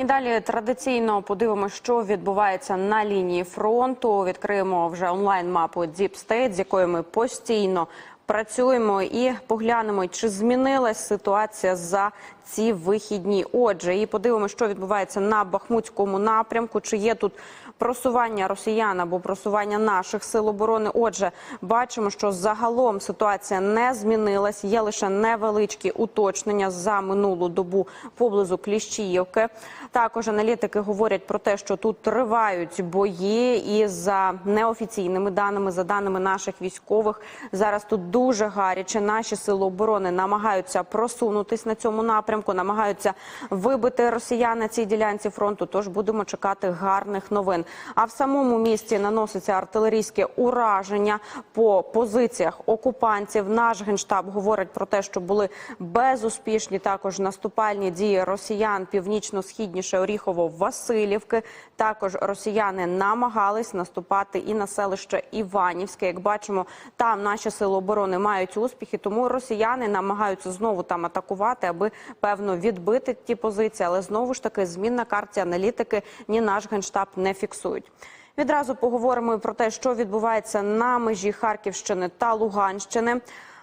І далі традиційно подивимося, що відбувається на лінії фронту. Відкриємо вже онлайн мапу State, з якою ми постійно працюємо, і поглянемо, чи змінилась ситуація за ці вихідні. Отже, і подивимося, що відбувається на Бахмутському напрямку. Чи є тут просування росіян або просування наших сил оборони? Отже, бачимо, що загалом ситуація не змінилась. Є лише невеличкі уточнення за минулу добу поблизу Кліщіївки. Також аналітики говорять про те, що тут тривають бої, і за неофіційними даними, за даними наших військових, зараз тут дуже гаряче. Наші сили оборони намагаються просунутись на цьому напрямку, намагаються вибити росіян на цій ділянці фронту. Тож будемо чекати гарних новин. А в самому місті наноситься артилерійське ураження по позиціях окупантів. Наш генштаб говорить про те, що були безуспішні також наступальні дії росіян північно-східніше Оріхово-Василівки. Також росіяни намагались наступати і на селище Іванівське. Як бачимо, там наші сили оборони мають успіхи, тому росіяни намагаються знову там атакувати, аби певно відбити ті позиції. Але знову ж таки змін на карті аналітики ні наш генштаб не фіксують. Відразу поговоримо про те, що відбувається на межі Харківщини та Луганщини.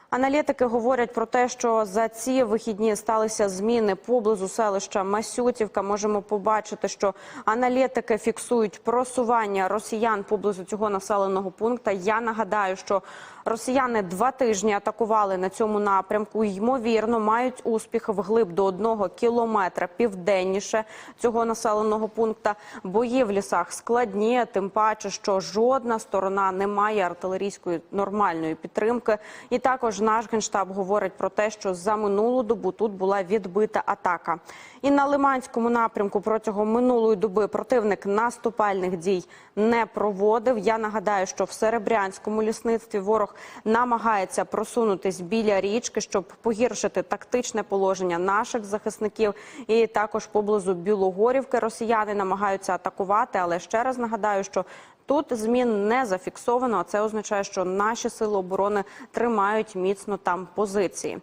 Аналітики говорять про те, що за ці вихідні сталися зміни поблизу селища Масютівка. Можемо побачити, що аналітики фіксують просування росіян поблизу цього населеного пункту. Я нагадаю, що росіяни два тижні атакували на цьому напрямку. Ймовірно, мають успіх вглиб до одного кілометра південніше цього населеного пункту. Бої в лісах складні, тим паче, що жодна сторона не має артилерійської нормальної підтримки. І також наш генштаб говорить про те, що за минулу добу тут була відбита атака. І на Лиманському напрямку протягом минулої доби противник наступальних дій не проводив. Я нагадаю, що в Серебрянському лісництві ворог намагається просунутись біля річки, щоб погіршити тактичне положення наших захисників. І також поблизу Білогорівки росіяни намагаються атакувати. Але ще раз нагадаю, що Тут змін не зафіксовано. а Це означає, що наші сили оборони тримають міцно там позиції.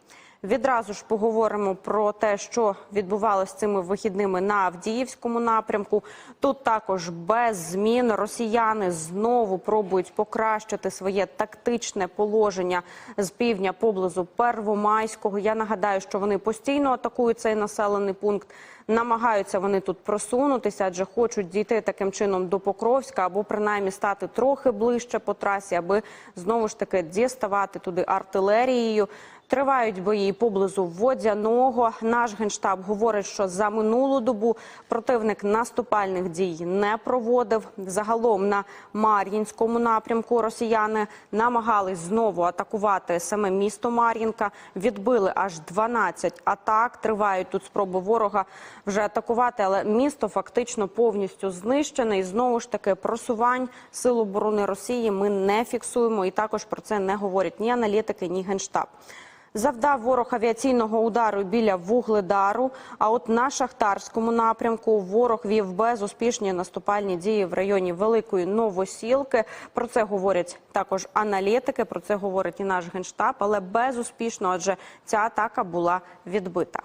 Відразу ж поговоримо про те, що відбувалося цими вихідними на Авдіївському напрямку. Тут також без змін росіяни знову пробують покращити своє тактичне положення з півдня поблизу Первомайського. Я нагадаю, що вони постійно атакують цей населений пункт. Намагаються вони тут просунутися, адже хочуть дійти таким чином до Покровська або принаймні стати трохи ближче по трасі, аби знову ж таки діставати туди артилерією. Тривають бої поблизу водяного. Наш генштаб говорить, що за минулу добу противник наступальних дій не проводив. Загалом на Мар'їнському напрямку росіяни намагались знову атакувати саме місто Мар'їнка. Відбили аж 12 атак. Тривають тут спроби ворога вже атакувати, але місто фактично повністю знищене. І знову ж таки просувань сил оборони Росії ми не фіксуємо. І також про це не говорять ні аналітики, ні генштаб. Завдав ворог авіаційного удару біля Вугледару. А от на шахтарському напрямку ворог вів безуспішні наступальні дії в районі Великої Новосілки. Про це говорять також аналітики. Про це говорить і наш генштаб, але безуспішно, адже ця атака була відбита.